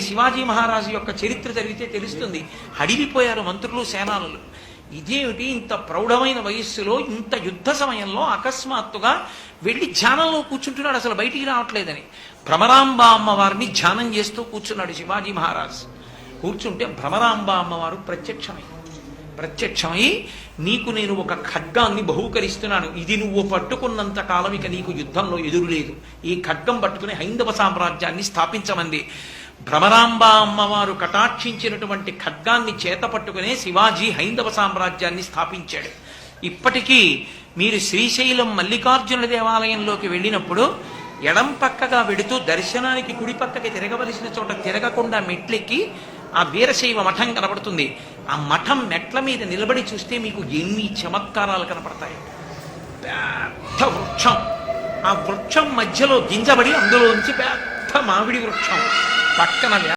శివాజీ మహారాజు యొక్క చరిత్ర చదివితే తెలుస్తుంది. హడిలిపోయారు మంత్రులు సేనానులు. ఇదేమిటి? ఇంత ప్రౌఢమైన వయస్సులో ఇంత యుద్ధ సమయంలో అకస్మాత్తుగా వెళ్ళి ధ్యానంలో కూర్చుంటున్నాడు. అసలు బయటికి రావట్లేదని. భ్రమరాంబ అమ్మవారిని ధ్యానం చేస్తూ కూర్చున్నాడు శివాజీ మహారాజ్. కూర్చుంటే భ్రమరాంబ అమ్మవారు ప్రత్యక్షమై ప్రత్యక్షమై నీకు నేను ఒక ఖడ్గాన్ని బహూకరిస్తున్నాను. ఇది నువ్వు పట్టుకున్నంత కాలం ఇక నీకు యుద్ధంలో ఎదురు లేదు ఈ ఖడ్గం పట్టుకుని హైందవ సామ్రాజ్యాన్ని స్థాపించమంది. భ్రమరాంబ అమ్మవారు కటాక్షించినటువంటి ఖడ్గాన్ని చేత పట్టుకునే శివాజీ హైందవ సామ్రాజ్యాన్ని స్థాపించాడు. ఇప్పటికీ మీరు శ్రీశైలం మల్లికార్జున దేవాలయంలోకి వెళ్ళినప్పుడు ఎడం పక్కగా వెడుతూ దర్శనానికి కుడి పక్కకి తిరగవలసిన చోట తిరగకుండా మెట్లెక్కి ఆ వీరశైవ మఠం కనపడుతుంది ఆ మఠం మెట్ల మీద నిలబడి చూస్తే మీకు ఎన్ని చమత్కారాలు కనపడతాయి. పెద్ద వృక్షం. ఆ వృక్షం మధ్యలో గింజబడి అందులోంచి పెద్ద మామిడి వృక్షం. പക്കമല്ല.